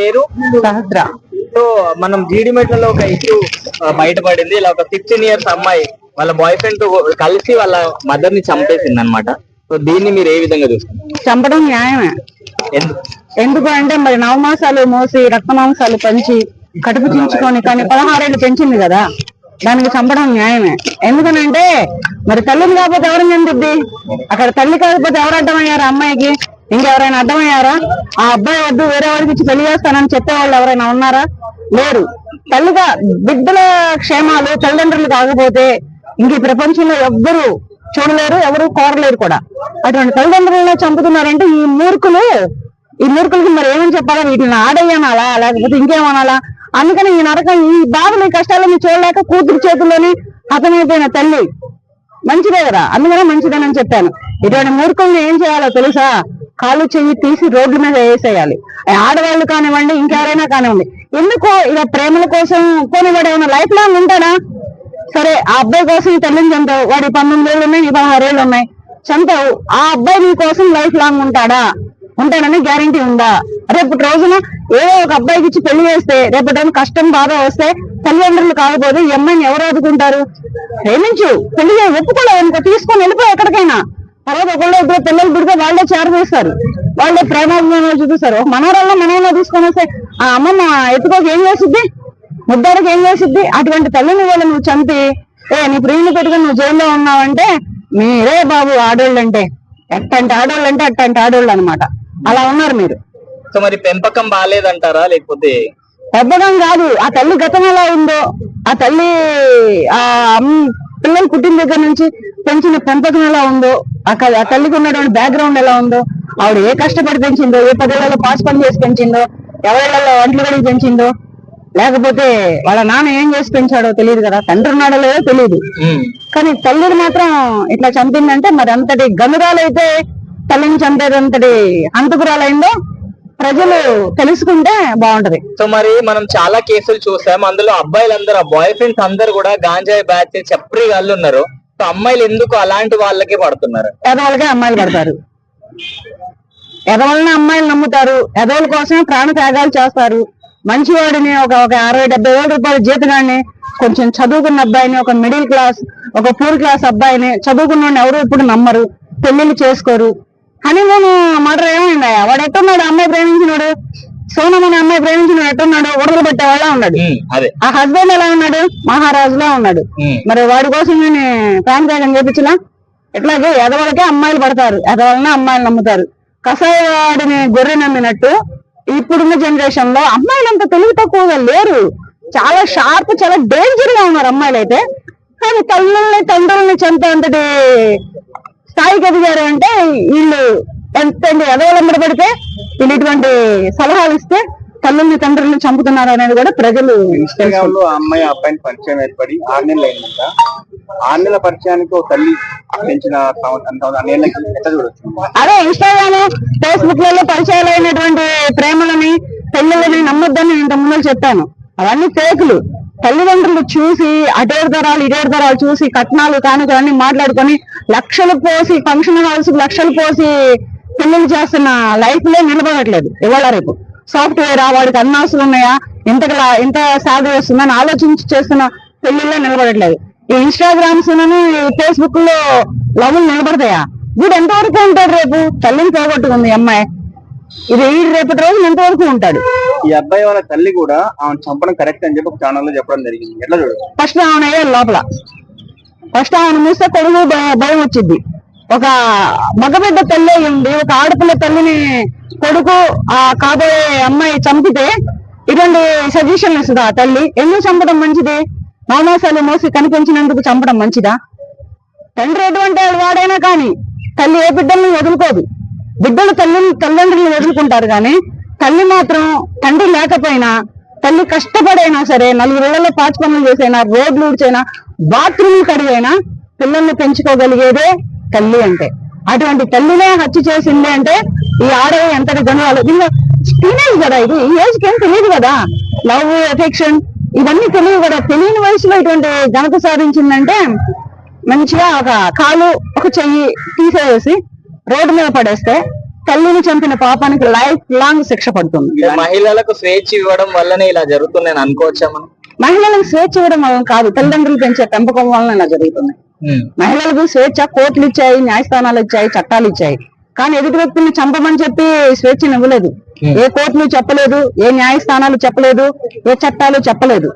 పేరు? సహస్ర. సో మనం జీడిమెట్లలో ఒక ఇష్యూ బయటపడింది. ఇలా ఒక సిక్స్టీన్ ఇయర్స్ అమ్మాయి వాళ్ళ బాయ్ ఫ్రెండ్తో కలిసి వాళ్ళ మదర్ని చంపేసింది అనమాట సో దీన్ని మీరు ఏ విధంగా చూస్తారు చంపడం న్యాయమే. ఎందుకు అంటే మరి నవమాసాలు మోసి రక్త మాంసాలు పంచి కడుపు చించుకొని కానీ పదహారేళ్ళు పెంచింది కదా. దానికి చంపడం న్యాయమే. ఎందుకనంటే మరి తల్లిని కాకపోతే ఎవరిని చంపుద్ది? అక్కడ తల్లి కాకపోతే ఎవరు అడ్డమయ్యారా అమ్మాయికి? ఇంకెవరైనా అర్థమయ్యారా? ఆ అబ్బాయి వద్దు వేరే వాడికి ఇచ్చి పెళ్ళి చేస్తానని చెప్పే వాళ్ళు ఎవరైనా ఉన్నారా? లేరు. తల్లిగా బిడ్డల క్షేమాలు తల్లిదండ్రులు కాకపోతే ఇంక ఈ ప్రపంచంలో ఎవ్వరు చూడలేరు ఎవరు కోరలేరు కూడా. అటువంటి తల్లిదండ్రులను చంపుతున్నారంటే ఈ మూర్ఖులు ఈ మూర్ఖులకి మరి ఏమని చెప్పాలా? వీటిని ఆడయ్యనాలా లేకపోతే ఇంకేమనాలా? అందుకని ఈ నరకం ఈ బాధలు ఈ కష్టాలను చూడలేక కూతురు చేతుల్లోనే హతమైపోయిన తల్లి. మంచిదే కదా? అందుకనే మంచిదేనని చెప్పాను. ఇటువంటి మూర్ఖుల్ని ఏం చేయాలో తెలుసా? కాలు చెయ్యి తీసి రోడ్ల మీద వేసేయాలి. ఆడవాళ్ళు కానివ్వండి ఇంకెవరైనా కానివ్వండి. ఎందుకో ఇక ప్రేమల కోసం కొనివాడు ఏమైనా లైఫ్ లాంగ్ ఉంటాడా? సరే ఆ అబ్బాయి కోసం తల్లిని చంపావు వాడి పంతొమ్మిది ఏళ్ళు ఉన్నాయి నీ పదహారు ఏళ్ళు ఉన్నాయి. చంపావు. ఆ అబ్బాయి నీ కోసం లైఫ్ లాంగ్ ఉంటాడా? ఉంటాడని గ్యారంటీ ఉందా? రేపటి రోజున ఏదో ఒక అబ్బాయికి ఇచ్చి పెళ్ళి చేస్తే రేపటి రోజున కష్టం బాధ వస్తే తల్లిదండ్రులు కాకపోతే ఈ అమ్మాయిని ఎవరు ఆదుకుంటారు? ప్రేమించు. పెళ్ళి చేయి ఒప్పుకోలేదు తీసుకొని వెళ్ళిపో ఎక్కడికైనా. తర్వాత ఒకళ్ళు ఇద్దరు పిల్లలు పుడితే వాళ్ళే చేరవేస్తారు వాళ్ళే ప్రేమాభిమానాలు చూపిస్తారు. మనవరాల్లో మనవలో తీసుకొని వస్తే ఆ అమ్మమ్మ ఎత్తుకోక ఏం చేసిద్ది? ముద్దారికి ఏం చేసిద్ది? అటువంటి తల్లిని వాళ్ళు నువ్వు చంపి ఏ నీ ప్రియుని పెట్టుకుని నువ్వు జైల్లో ఉన్నావంటే మీరే బాబు ఆడోళ్ళు అంటే ఎట్టంటి ఆడోళ్ళు అంటే అట్టంటి ఆడోళ్ళు అనమాట అలా ఉన్నారు మీరు. సో మరి పెంపకం బాగాలేదంటారా లేకపోతే పెద్దగం కాదు. ఆ తల్లి గతం ఎలా ఉందో ఆ తల్లి ఆ పిల్లలు పుట్టిన దగ్గర నుంచి పెంచిన పెంపకం ఎలా ఉందో ఆ తల్లికి ఉన్నటువంటి బ్యాక్గ్రౌండ్ ఎలా ఉందో ఆవిడ ఏ కష్టపడి పెంచిందో ఏ పదేళ్ళలో పాస్ పని చేసి పెంచిందో ఎవరిళ్ళలో వంటలు కడిగి పెంచిందో లేకపోతే వాళ్ళ నాన్న ఏం చేసి పెంచాడో తెలియదు కదా తండ్రి ఉన్నాడో లేదో తెలియదు. కానీ తల్లిని మాత్రం ఇట్లా చంపిందంటే మరి అంతటి గనురాలైతే తల్లిని చంపేదంతటి హంతకురాలైందో ప్రజలు తెలుసుకుంటే బాగుంటది. సో మరి మనం చాలా కేసులు చూసాం. అందులో అబ్బాయిలందరూ బాయ్ ఫ్రెండ్స్ అందరు కూడా గాంజాయి బ్యాచ్ చప్రి వాళ్ళు ఉన్నారు. సో అమ్మాయిలు ఎందుకు అలాంటి వాళ్ళకే పడుతున్నారు? ఎదవలకే అమ్మాయిలు పడతారు. ఎదవలనే అమ్మాయిలు నమ్ముతారు. ఎదవల కోసమే ప్రాణ త్యాగాలు చేస్తారు. మంచివాడిని ఒక ఒక అరవై డెబ్బై వేల రూపాయల జీతగాన్ని కొంచెం చదువుకున్న అబ్బాయిని ఒక మిడిల్ క్లాస్ ఒక పూర్ క్లాస్ అబ్బాయిని చదువుకున్న ఎవరు ఇప్పుడు నమ్మరు. పెళ్ళిళ్ళు చేసుకోరు. హనీమూన్ మర్డర్ ఏమైందా వాడు ఎట్టున్నాడు? అమ్మాయి ప్రేమించినాడు? సోనం అనే అమ్మాయి ప్రేమించినాడు ఎట్టున్నాడు? ఉడలు పెట్టేవాళ్ళ ఉన్నాడు. అదే. ఆ హస్బెండ్ ఎలా ఉన్నాడు? మహారాజులా ఉన్నాడు. మరి వాడి కోసం నేను ప్రాణత్యాగం చేపించలా ఇట్లాగే ఎదవలకే అమ్మాయిలు పడతారు. ఎదవలనే అమ్మాయిలు నమ్ముతారు. కషాయవాడిని గొర్రె నమ్మినట్టు ఇప్పుడున్న జనరేషన్లో అమ్మాయిలు అంత తెలివి తక్కువగా లేరు. చాలా షార్ప్ చాలా డేంజర్గా ఉన్నారు అమ్మాయిలు అయితే కానీ తల్లుల్ని తండ్రుల్ని చంపేంతటి స్థాయికి ఎదిగారు అంటే వీళ్ళు ఎంత ఎదవలంబడ పడితే వీళ్ళు ఇటువంటి సలహాలు ఇస్తే తల్లుల్ని తండ్రుల్ని చంపుతున్నారు అనేది కూడా ప్రజలు ఇన్స్టాగ్రామ్లో అమ్మాయి అబ్బాయిని పరిచయం ఏర్పడి ఆరు నెలలు అయిందంట. ఆరు నెలల పరిచయానికి ఒక తల్లి పెంచిన అదే ఇన్స్టాగ్రామ్ ఫేస్బుక్లలో పరిచయాలు అయినటువంటి ప్రేమలని పెళ్ళిళ్ళని నమ్మొద్దని నేను ఇంత ముందు చెప్పాను. అవన్నీ ఫేకులు. తల్లిదండ్రులు చూసి అటేడు దరాలు ఇటేడు దరాలు చూసి కట్నాలు కానుకలన్నీ మాట్లాడుకొని లక్షలు పోసి ఫంక్షన్ హాల్స్ లక్షలు పోసి పెళ్ళిళ్ళు చేస్తున్న లైఫ్లో నిలబడట్లేదు ఇవాళ రేపు. సాఫ్ట్వేర్ వాడికి అన్ని ఆస్తులు ఉన్నాయా? ఇంత ఇంత సాలరీ వస్తుందని ఆలోచించి చేస్తున్న పెళ్ళిలో నిలబడట్లేదు. ఈ ఇన్స్టాగ్రామ్స్ ఫేస్బుక్లో లవ్లు నిలబడతాయా? వీడు ఎంతవరకు ఉంటాడు రేపు? తల్లిని పోగొట్టుకుంది అమ్మాయి. ఇది రేపటి రోజు ఎంతవరకు ఉంటాడు. ఈ అబ్బాయి వాళ్ళ తల్లి కూడా ఆమె చంపడం కరెక్ట్ అని చెప్పి ఒక ఛానల్లో చెప్పడం జరిగింది. ఎట్లా చూడొచ్చు ఫస్ట్ ఆమె వేయాలి లోపల. ఫస్ట్ ఆమెను మూస్తే కొడుకు భయ- వచ్చింది. ఒక మగబిడ్డ తల్లి ఉండి ఒక ఆడపిల్ల తల్లిని కొడుకు ఆ కాబోయే అమ్మాయి చంపితే ఇటువంటి సజెషన్ ఇస్తుంది ఆ తల్లి? ఎందుకు చంపడం మంచిది? నవమాసాలు మోసి కనిపించినందుకు చంపడం మంచిదా? తండ్రి ఎటువంటి వాడు వాడైనా కానీ తల్లి ఏ బిడ్డల్ని వదులుకోదు. బిడ్డలు తల్లి తల్లిదండ్రులను వదులుకుంటారు కానీ తల్లి మాత్రం తండ్రి లేకపోయినా తల్లి కష్టపడైనా సరే నలుగురిళ్ళలో పాచి పనులు చేసైనా రోడ్లు ఊడ్చైనా బాత్రూమ్ కడిగైనా పిల్లల్ని పెంచుకోగలిగేదే తల్లి అంటే. అటువంటి తల్లినే హత్య చేసింది అంటే ఈ ఆడవి ఎంతటి గణాలు దీనిలో టీనేజ్ కదా ఇది? ఈ ఏజ్కి ఏం తెలియదు కదా? లవ్ ఎఫెక్షన్ ఇవన్నీ తెలియదు కదా? తెలియని వయసులో ఇటువంటి ఘనత సాధించిందంటే మంచిగా ఒక కాలు ఒక చెయ్యి తీసేసి రోడ్డు మీద పడేస్తే తల్లిని చంపిన పాపానికి లైఫ్ లాంగ్ శిక్ష పడుతుంది. మహిళలకు స్వేచ్ఛ ఇవ్వడం వల్లనే ఇలా జరుగుతుందని అనుకోవచ్చా మనం? మహిళలకు స్వేచ్ఛ ఇవ్వడం వలన కాదు తల్లిదండ్రులు పెంచే పెంపకం వలన ఇలా జరుగుతుంది. మహిళలకు స్వేచ్ఛ కోర్టులు ఇచ్చాయి న్యాయస్థానాలు ఇచ్చాయి చట్టాలు ఇచ్చాయి. కానీ ఎదుటి వ్యక్తిని చంపమని చెప్పి స్వేచ్ఛను ఇవ్వలేదు. ఏ కోర్టులు చెప్పలేదు ఏ న్యాయస్థానాలు చెప్పలేదు ఏ చట్టాలు చెప్పలేదు.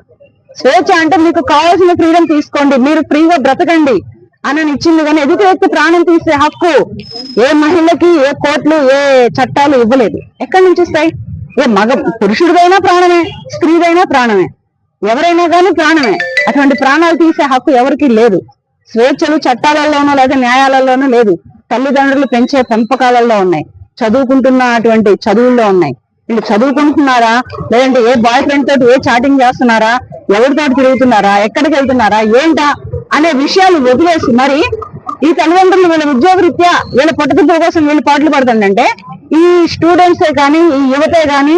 స్వేచ్ఛ అంటే మీకు కావాల్సిన ఫ్రీడమ్ తీసుకోండి మీరు ఫ్రీగా బ్రతకండి. అని ఇచ్చింది కానీ ఎదుటి వ్యక్తి ప్రాణం తీసే హక్కు ఏ మహిళకి ఏ కోర్టులు ఏ చట్టాలు ఇవ్వలేదు. ఎక్కడి నుంచి వస్తాయి? ఏ మగ పురుషుడిదైనా ప్రాణమే స్త్రీదైనా ప్రాణమే ఎవరైనా కానీ ప్రాణమే. అటువంటి ప్రాణాలు తీసే హక్కు ఎవరికి లేదు. స్వేచ్ఛలు చట్టాలలోనో లేదా న్యాయాలలోనూ లేదు. తల్లిదండ్రులు పెంచే పెంపకాలలో ఉన్నాయి. చదువుకుంటున్న అటువంటి చదువుల్లో ఉన్నాయి. వీళ్ళు చదువుకుంటున్నారా? లేదంటే ఏ బాయ్ ఫ్రెండ్ తోటి ఏ చాటింగ్ చేస్తున్నారా? ఎవరితో తిరుగుతున్నారా? ఎక్కడికి వెళ్తున్నారా? ఏంటా? అనే విషయాలు వదిలేసి మరి ఈ తల్లిదండ్రులు వీళ్ళ ఉద్యోగరీత్యా వీళ్ళ పట్టుదల కోసం వీళ్ళు పాటలు పడుతుందంటే ఈ స్టూడెంట్సే కానీ ఈ యువతే కానీ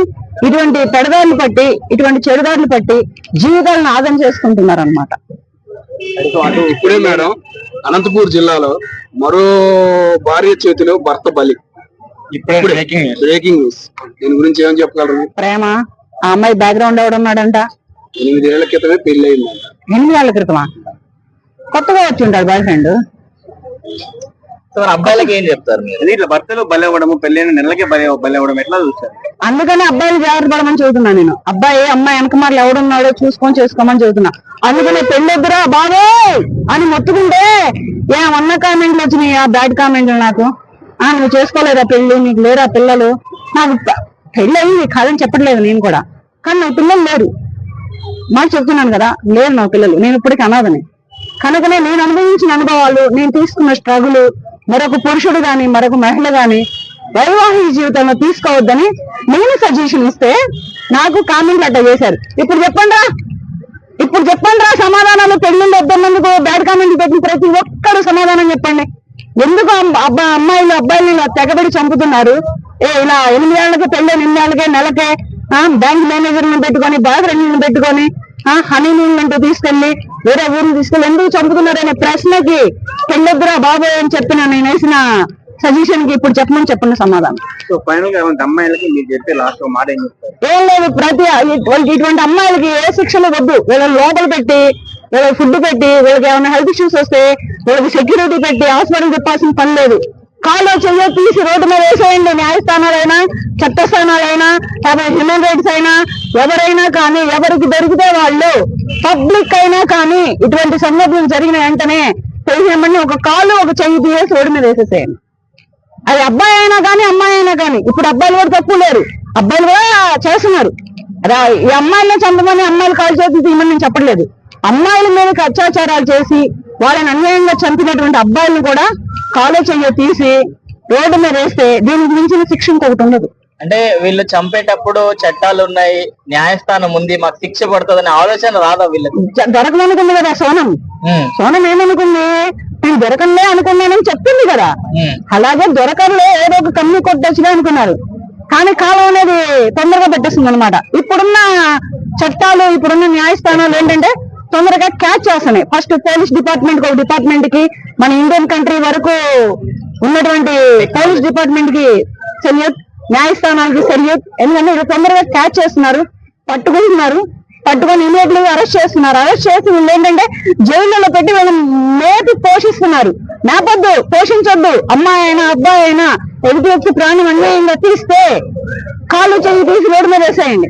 ఇటువంటి పెడదారులు పట్టి ఇటువంటి చెడుదారులు పట్టి జీవితాలను ఆదం చేసుకుంటున్నారు అనమాట ఇప్పుడే మేడం అనంతపూర్ జిల్లాలో మరో భార్య చేతిలో భర్త బలి. ఇప్పుడే. బ్రేకింగ్ న్యూస్ దీని గురించి ఏం చెప్పగలరు? ప్రేమ ఆ అమ్మాయి బ్యాక్గ్రౌండ్ ఎవడున్నాడంట? ఎనిమిదేళ్ళ క్రితమే పెళ్ళి అయిందంట ఎనిమిది ఏళ్ళ క్రితమా? కొత్తగా వచ్చి ఉంటాడు బాయ్ ఫ్రెండ్ అబ్బాయిలకి ఏం చెప్తారు మీరు? అది ఇట్లా భర్తలు బలి అవ్వడము పెళ్ళైన నెలకే బలి బలి అవ్వడం ఎట్లా చూస్తారు? అందుకని అబ్బాయిలు జాగ్రత్త పడమని చెబుతున్నా నేను. అబ్బాయి అమ్మాయి వెనకమార్లు ఎవడున్నాడో చూసుకొని చేసుకోమని చెబుతున్నా. అందుకని పెళ్ళొద్దురా బాబే! అని మొత్తుకుంటే ఏమన్న కామెంట్లు వచ్చినాయి? ఆ బ్యాడ్ కామెంట్లు నాకు. ఆ నువ్వు చేసుకోలేదా పెళ్ళి నీకు లేరా పిల్లలు? నాకు ప- పెళ్ళి అయింది కాదని చెప్పట్లేదు నేను కూడా. కానీ నాకు పిల్లలు లేరు. మాట చెప్తున్నాను కదా లేరు నా పిల్లలు. నేను ఇప్పటికీ అనాథని. కనుకనే నేను అనుభవించిన అనుభవాలు నేను తీసుకున్న స్ట్రగులు మరొక పురుషుడు గాని మరొక మహిళ గాని వైవాహిక జీవితంలో తీసుకోవద్దని నేను సజెషన్ ఇస్తే నాకు కామెంట్లు అట్ట చేశారు. ఇప్పుడు చెప్పండి ఇప్పుడు చెప్పండి రా సమాధానాలు పెళ్ళిళ్ళు వద్దన్నందుకు బ్యాడ్ కామెంట్లు పెట్టిన ప్రతి ఒక్కరు సమాధానం చెప్పండి. ఎందుకు అబ్బా అమ్మాయిలు అబ్బాయిలు ఇలా తెగబడి చంపుతున్నారు? ఏ ఇలా ఎనిమిది ఏళ్ళకి పెళ్ళి ఎనిమిది ఏళ్ళకే నెలకే బ్యాంక్ మేనేజర్లను పెట్టుకొని బాయ్ ఫ్రెండ్లను పెట్టుకొని హనీమూన్ అంటూ తీసుకెళ్ళి వేరే ఊరిని తీసుకెళ్ళి ఎందుకు చంపుతున్నారనే ప్రశ్నకి పెళ్ళొద్దురా బాబోయ్ అని చెప్పిన నేను వేసిన సజెషన్కి ఇప్పుడు చెప్పమని చెప్పండి సమాధానం. ఏం లేదు ప్రతి వాళ్ళకి ఇటువంటి అమ్మాయిలకి ఏ శిక్షలు వద్దు. వీళ్ళని లోపల పెట్టి వీళ్ళకి ఫుడ్ పెట్టి వీళ్ళకి ఏమైనా హెల్త్ ఇష్యూస్ వస్తే వీళ్ళకి సెక్యూరిటీ పెట్టి హాస్పిటల్ చెప్పాల్సిన పని లేదు. కాలో చెయ్యో తీసి రోడ్డు మీద వేసేయండి. న్యాయస్థానాలైనా చట్టస్థానాలైనా లేకపోతే హ్యూమన్ రైట్స్ అయినా ఎవరైనా కానీ ఎవరికి దొరికితే వాళ్ళు పబ్లిక్ అయినా కానీ ఇటువంటి సంఘటనలు జరిగిన వెంటనే తెలిసేమని ఒక కాలు ఒక చెయ్యి తీసేసి రోడ్డు మీద వేసేసేయండి. అది అబ్బాయి అయినా కానీ అమ్మాయి అయినా కానీ. ఇప్పుడు అబ్బాయిలు కూడా తప్పు లేరు. అబ్బాయిలు కూడా చేస్తున్నారు. రా ఈ అమ్మాయిలను చంపమని అమ్మాయిలు కాల్ చేసి తీయమని నేను చెప్పట్లేదు. అమ్మాయిల మీద అత్యాచారాలు చేసి వాళ్ళని అన్యాయంగా చంపినటువంటి అబ్బాయిలను కూడా కాలో చెయ్యి తీసి రోడ్డు మీద వేస్తే దీనికి మించిన శిక్ష ఇంకొకటి ఉండదు. అంటే వీళ్ళు చంపేటప్పుడు చట్టాలు ఉన్నాయి న్యాయస్థానం ఉంది మాకు శిక్ష పడుతుందనే ఆలోచన రాదా వీళ్ళకి? దొరకదనుకుంది కదా సోనం. సోనం ఏమనుకుంది? నేను దొరకంలే అనుకున్నానని చెప్పింది కదా. అలాగే దొరకర్లే ఏదో ఒక కమ్మి కొట్టొచ్చుగా అనుకున్నారు. కానీ కాలం అనేది తొందరగా పెట్టేస్తుంది అనమాట ఇప్పుడున్న చట్టాలు ఇప్పుడున్న న్యాయస్థానాలు ఏంటంటే తొందరగా క్యాచ్ చేస్తున్నాయి. ఫస్ట్ పోలీస్ డిపార్ట్మెంట్ ఒక డిపార్ట్మెంట్కి మన ఇండియన్ కంట్రీ వరకు ఉన్నటువంటి పోలీస్ డిపార్ట్మెంట్కి న్యాయస్థానానికి న్యాయస్థానాలకి సెల్యూట్ ఎందుకంటే ఇది తొందరగా క్యాచ్ చేస్తున్నారు పట్టుకుంటున్నారు పట్టుకొని ఇమీడియట్లీ అరెస్ట్ చేస్తున్నారు. అరెస్ట్ చేసి వీళ్ళు ఏంటంటే జైళ్ళలో పెట్టి వీళ్ళని మేపి పోషిస్తున్నారు. మేపొద్దు పోషించొద్దు. అమ్మాయి అయినా అబ్బాయి అయినా ఎదుటి వచ్చి ప్రాణం అన్యాయంగా తీస్తే కాళ్ళు చెయ్యి తీసి రోడ్డు మీద వేసేయండి.